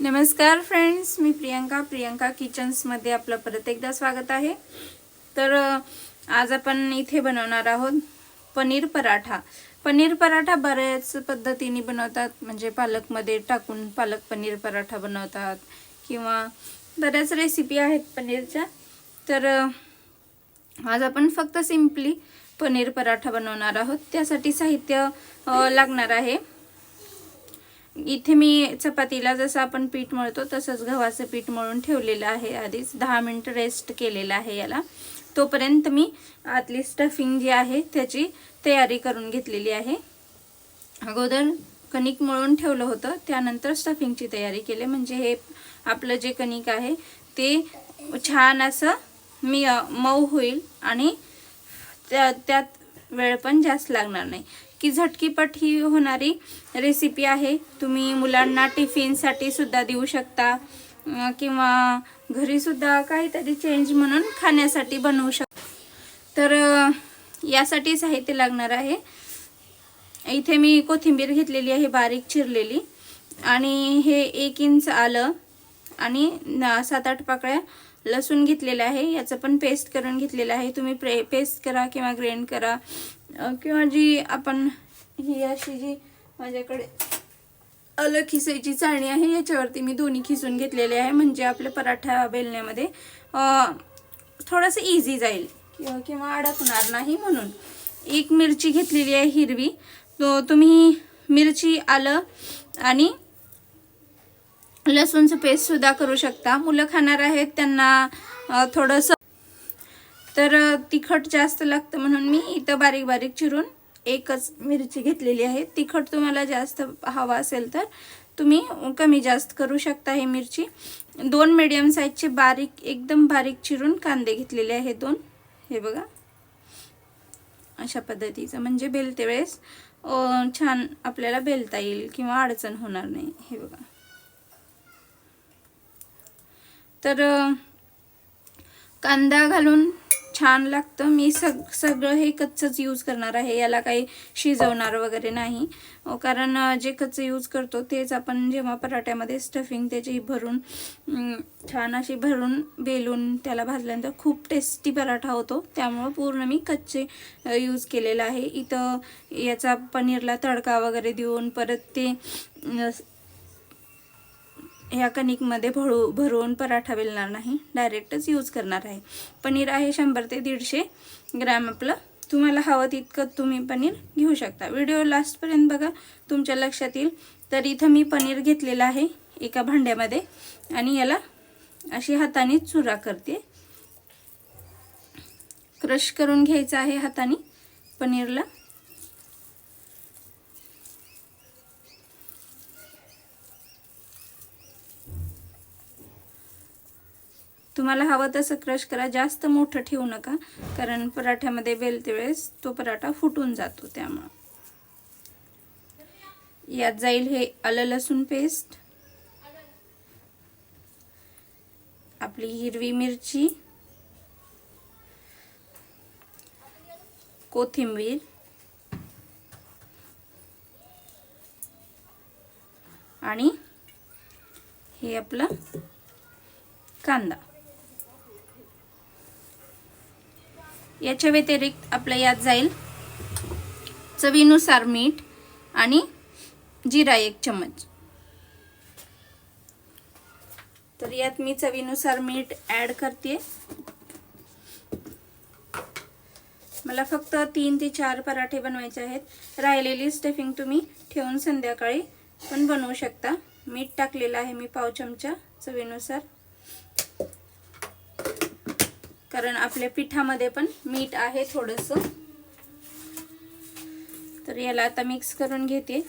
नमस्कार फ्रेंड्स मी प्रियंका प्रियंका किचन्समध्ये आपलं परत एकदा स्वागत आहे. तर आज आपण इथे बनवणार आहोत पनीर पराठा. पनीर पराठा बऱ्याच पद्धतीने बनवतात म्हणजे पालकमध्ये टाकून पालक पनीर पराठा बनवतात किंवा बऱ्याच रेसिपी आहेत पनीरच्या. तर आज आपण फक्त सिम्पली पनीर पराठा बनवणार आहोत. त्यासाठी साहित्य लागणार आहे. इथे मी चपातीला जसं आपण पीठ मळतो तसंच गव्हाचं पीठ मळून ठेवलेलं आहे. आधीच दहा मिनटं रेस्ट केलेलं आहे याला. तोपर्यंत मी आतली स्टफिंग जी आहे त्याची तयारी करून घेतलेली आहे. अगोदर कणिक मळून ठेवलं होतं त्यानंतर स्टफिंगची तयारी केली. म्हणजे हे आपलं जे कणिक आहे ते छान असं मी मऊ होईल आणि त्या त्यात वेळ पण जास्त लागणार नाही. की झटकीपट ही होणारी रेसिपी आहे. तुम्ही मुलांना टिफिनसाठी सुद्धा देऊ शकता किंवा घरीसुद्धा काहीतरी चेंज म्हणून खाण्यासाठी बनवू शकता तर यासाठी साहित्य लागणार आहे. इथे मी कोथिंबीर घेतलेली आहे बारीक चिरलेली. आणि हे एक इंच आलं. आणि सात आठ पाकळ्या लसूण घेतलेलं आहे. याचं पण पेस्ट करून घेतलेलं आहे. तुम्ही प्रे पेस्ट करा किंवा ग्रेंड करा. किंवा जी आपण ही अशी जी माझ्याकडे अलग खिसायची चाळणी आहे याच्यावरती मी दोन्ही खिसून घेतलेले आहे. म्हणजे आपल्या पराठा बेलण्यामध्ये थोडंसं इझी जाईल. किंवा किंवा अडकणार नाही म्हणून. एक मिरची घेतलेली आहे हिरवी. तो तुम्ही मिरची आलं आणि लसूणचं पेस्टसुद्धा करू शकता. मुलं खाणार आहेत त्यांना थोडंसं तर तिखट जास्त लागतं म्हणून मी इथं बारीक बारीक चिरून एकच मिरची घेतलेली आहे. तिखट तुम्हाला जास्त हवा असेल तर तुम्ही कमी जास्त करू शकता हे मिरची. दोन मिडियम साईजचे बारीक एकदम बारीक चिरून कांदे घेतलेले आहेत दोन. हे बघा. अशा पद्धतीचं. म्हणजे बेलते वेळेस छान आपल्याला बेलता येईल किंवा अडचण होणार नाही. हे बघा. तर कांदा घालून छान लागतं. मी सग सगळं हे कच्चंच यूज करणार आहे. याला काही शिजवणार वगैरे नाही. कारण जे कच्चं यूज करतो तेच आपण जेव्हा पराठ्यामध्ये स्टफिंग त्याची भरून छान अशी भरून बेलून त्याला भाजल्यानंतर खूप टेस्टी पराठा होतो. त्यामुळं पूर्ण मी कच्चे यूज केलेलं आहे. इथं याचा पनीरला तडका वगैरे देऊन परत ते ह्या कणिकमध्ये भरू भरून पराठा बेलणार नाही. डायरेक्टच यूज करणार आहे. पनीर आहे शंभर ते दीडशे ग्रॅम आपलं. तुम्हाला हवं तितकं तुम्ही पनीर घेऊ शकता. व्हिडिओ लास्टपर्यंत बघा. तुमच्या लक्षात येईल. तर इथं मी पनीर घेतलेलं आहे एका भांड्यामध्ये. आणि याला अशी हाताने चुरा करते. क्रश करून घ्यायचं आहे हाताने पनीरला. तुम्हाला हवं तसं क्रश करा. जास्त मोठं ठेवू नका कारण पराठ्यामध्ये बेलते वेळेस तो पराठा फुटून जातो त्यामुळं. यात जाईल हे आलं लसूण पेस्ट आपली हिरवी मिरची कोथिंबीर आणि हे आपलं कांदा. याच्या व्यतिरिक्त आपल्या यात जाईल चवीनुसार मीठ आणि जिरा एक चम्मच. तर यात मी चवीनुसार मीठ ॲड करते. मला फक्त तीन ते चार पराठे बनवायचे आहेत. राहिलेली स्टफिंग तुम्ही ठेवून संध्याकाळी पण बनवू शकता. मीठ टाकलेलं आहे मी पाव चमचा चवीनुसार. कारण आपल्या पिठामध्ये पण मीठ आहे थोडंसं. तर याला आता मिक्स करून घेते.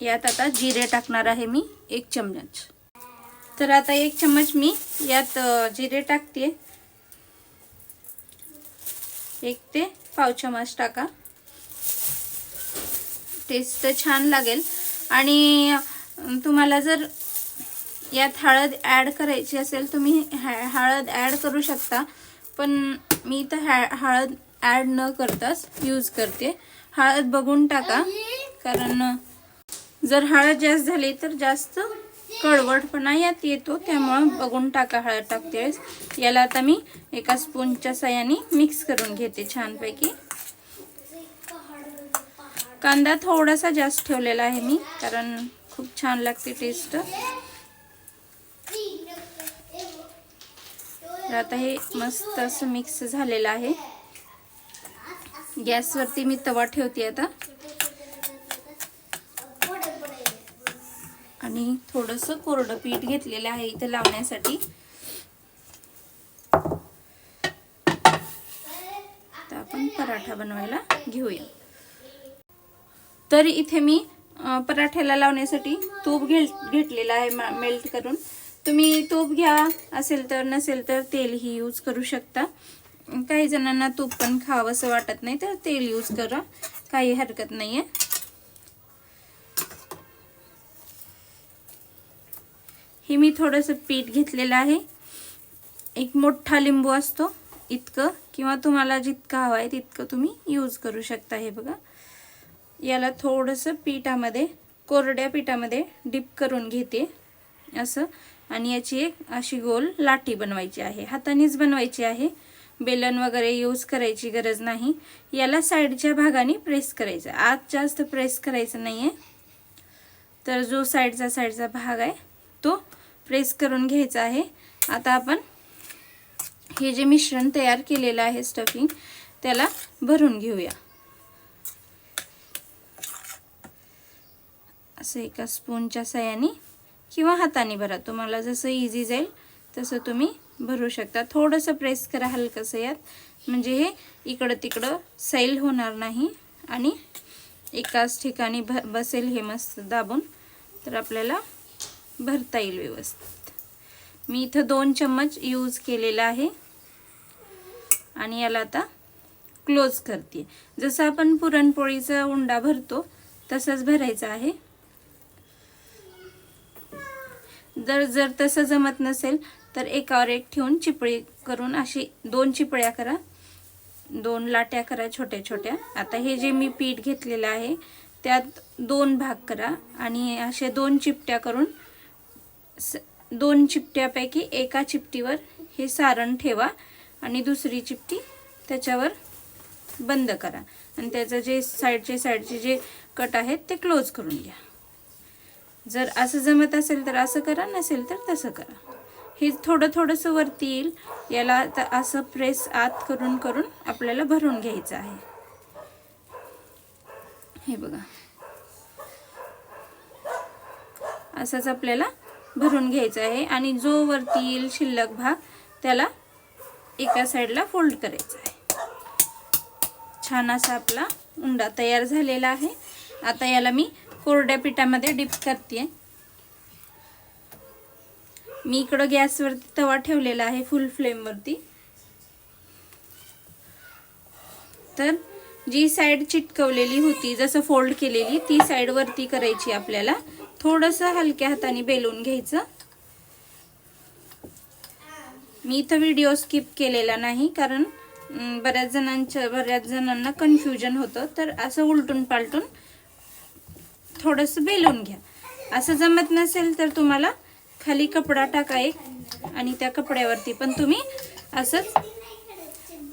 यात आता जिरे टाकणार आहे मी एक चम्मच तर आता एक चम्मच मी यात जिरे टाकते. एक ते पाव चम्मच टाका. टेस्ट छान लागेल. आणि तुम्हाला जर यात हळद ॲड करायची असेल तुम्ही हॅ- हळद ॲड करू शकता. पण मी तर हॅ हळद ॲड न करताच यूज करते. हळद बघून टाका. कारण जर हळद जास्त झाली तर जास्त कळवटपणा यात येतो. त्यामुळं बघून टाका हळद टाकते वेळेस. याला आता मी एका स्पूनच्या साह्याने मिक्स करून घेते छानपैकी. कांदा थोडासा जास्त ठेवलेला आहे मी कारण खूप छान लागते टेस्ट तर आता हे मस्त असं मिक्स झालेलं आहे. गॅसवरती मी तवा ठेवते आता. आणि थोडंसं कोरडं पीठ घेतलेलं आहे इथं लावण्यासाठी. तर आपण पराठा बनवायला घेऊया. तर इथे मी पराठ्याला लावण्यासाठी तूप घे घेतलेलं आहे मेल्ट करून. तुम्ही तूप घ्या असेल तर नसेल तर तेलही यूज करू शकता. काही जणांना तूप पण खावंसं वाटत नाही तर तेल यूज करा. काही हरकत नाही आहे हे मी थोडंसं पीठ घेतलेलं आहे. एक मोठा लिंबू असतो इतकं किंवा तुम्हाला जितकं हवं आहे तितकं तुम्ही यूज करू शकता हे बघा. याला थोडंसं पिठामध्ये कोरड्या पिठामध्ये डिप करून घेते. असं. आणि याची एक अशी गोल लाटी बनवायची आहे. हातानेच बनवायची आहे. बेलन वगैरे यूज करायची गरज नाही. याला साईडच्या भागाने प्रेस करायचं. आत जास्त प्रेस करायचं नाही आहे तर जो साईडचा साईडचा भाग आहे तो प्रेस करून घ्यायचा आहे. आता आपण हे जे मिश्रण तयार केलेलं आहे स्टफिंग त्याला भरून घेऊया. असं एका स्पूनच्या सहाय्याने किंवा हाताने भरा. तुम्हाला जसं इझी जाईल तसं तुम्ही भरू शकता. थोडंसं प्रेस करा हलकंसं यात. म्हणजे हे इकडं तिकडं सैल होणार नाही आणि एकाच ठिकाणी भ बसेल हे मस्त दाबून. तर आपल्याला भरता येईल व्यवस्थित. मी इथं दोन चम्मच यूज केलेला आहे. आणि याला आता क्लोज करते. जसं आपण पुरणपोळीचा उंडा भरतो तसंच भरायचं आहे. जर जर तसं जमत नसेल तर एकावर एक ठेवून चिपळी करून अशी दोन चिपळ्या करा. दोन लाट्या करा छोट्या छोट्या. आता हे जे मी पीठ घेतलेलं आहे त्यात दोन भाग करा आणि असे दोन चिपट्या करून स दोन चिपट्यापैकी एका चिपटीवर हे सारण ठेवा आणि दुसरी चिपटी त्याच्यावर बंद करा. आणि त्याचं जे साईडचे साईडचे जे कट आहेत ते क्लोज करून घ्या. जर असं जमत असेल तर असं करा नसेल तर तसं करा. हे थोडं थोडंसं वरती येईल. याला आता असं प्रेस आत करून करून आपल्याला भरून घ्यायचं आहे. हे बघा. असंच आपल्याला भरून घ्यायचं आहे आणि जो वरती येईल शिल्लक भाग त्याला एका साईडला फोल्ड करायचा आहे. छान असा आपला उंडा तयार झालेला आहे. आता याला मी कोरड्या पिठामध्ये डिप करते मी इकडं गॅसवरती तवा ठेवलेला आहे फुल फ्लेमवरती तर जी साईड चिटकवलेली होती जसं फोल्ड केलेली ती साईड वरती करायची आपल्याला. थोडंसं हलक्या हाताने बेलून घ्यायचं. मी इथं व्हिडिओ स्किप केलेला नाही कारण बऱ्याच जणांच्या बऱ्याच जणांना कन्फ्युजन होतं. तर असं उलटून पालटून थोडंसं बेलून घ्या. असं जमत नसेल तर तुम्हाला खाली कपडा टाका एक आणि त्या कपड्यावरती पण तुम्ही असंच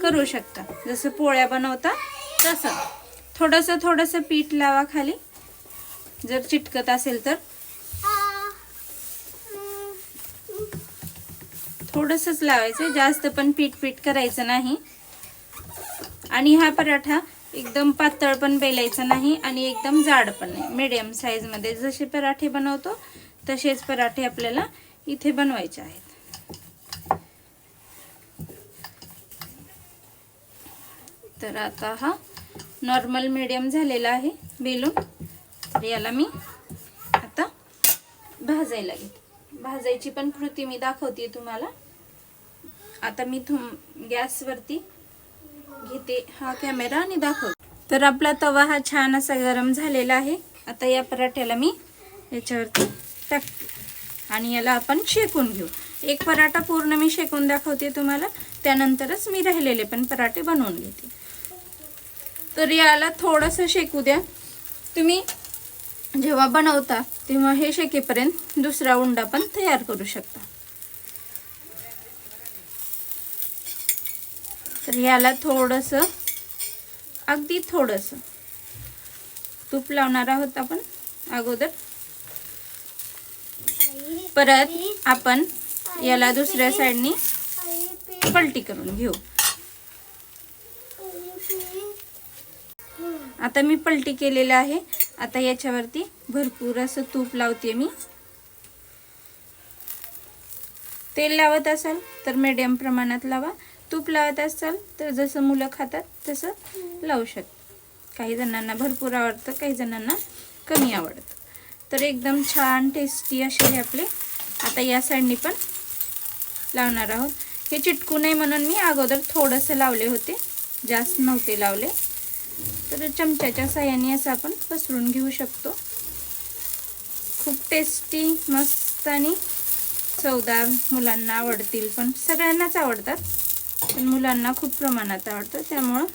करू शकता. जसं पोळ्या बनवता तसं. थोडंसं थोडंसं पीठ लावा खाली. जर चिटकत असेल तर. थोडंसंच लावायचं. जास्त पण पीठ पीठ करायचं नाही. आणि हा पराठा एकदम पातळ पण बेलायचं नाही आणि एकदम जाड पण नाही. मीडियम साईजमध्ये जसे पराठे बनवतो तसेच पराठे आपल्याला इथे बनवायचे आहेत. तर आता हा नॉर्मल मीडियम झालेला आहे बेलून. तर याला मी आता भाजायला घेते. भाजायची पण कृती मी दाखवते तुम्हाला. आता मी थुम गॅसवरती घेते हा कॅमेरा आणि दाखवते तर आपला तवा हा छान असा गरम झालेला आहे. आता या पराठ्याला मी याच्यावरती टाकते. आणि याला आपण शेकून घेऊ. एक पराठा पूर्ण मी शेकून दाखवते तुम्हाला. त्यानंतरच मी राहिलेले पण पराठे बनवून घेते. तर याला थोडंसं शेकू द्या. तुम्ही जेव्हा बनवता तेव्हा हे शेकेपर्यंत दुसरा उंडा पण तयार करू शकता. तर याला थोडंसं अगदी थोडंसं तूप लावणार आहोत आपण अगोदर. परत आपण याला दुसऱ्या साईडनी पलटी करून घेऊ. आता मी पलटी केलेलं आहे. आता याच्यावरती भरपूर असं तूप लावते मी. तेल लावत असाल तर मीडियम प्रमाणात लावा. तूप लावत असाल तर जसं मुलं खातात तसं लावू शक काही जणांना भरपूर आवडतं काही जणांना कमी आवडतं. तर एकदम छान टेस्टी असे हे आपले आता या साईडनी पण लावणार आहोत. हे चिटकू नये म्हणून मी अगोदर थोडंसं लावले होते. जास्त नव्हते लावले. तर चमच्याच्या साह्याने असं आपण पसरून घेऊ शकतो. खूप टेस्टी मस्त आणि चवदार मुलांना आवडतील पण सगळ्यांनाच आवडतात. पण मुलांना खूप प्रमाणात आवडतं. त्यामुळं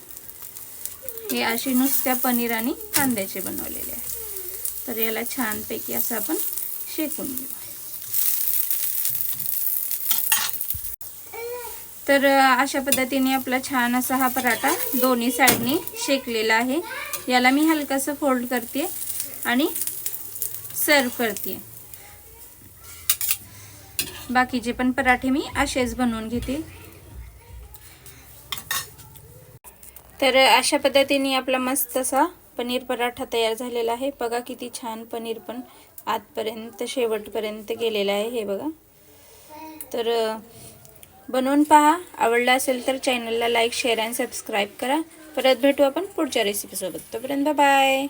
हे अशी नुसत्या पनीर आणि कांद्याचे बनवलेले आहे. तर याला छानपैकी असं आपण शेकून घेऊ. तर अशा पद्धतीने आपला छान असा हा पराठा दोन्ही साईडनी शेकलेला आहे. याला मी हलकंसं फोल्ड करते आणि सर्व करते. बाकीचे पण पराठे मी असेच बनवून घेते. तर अशा पद्धतीने आपला मस्त असा पनीर पराठा तयार झालेला आहे. बघा किती छान पनीर पण आतपर्यंत शेवटपर्यंत गेलेलं आहे हे बघा. तर बनवून पहा. आवडला असेल तर चॅनलला लाईक शेअर आणि सबस्क्राईब करा. परत भेटू आपण पुढच्या रेसिपीसोबत तोपर्यंत बाय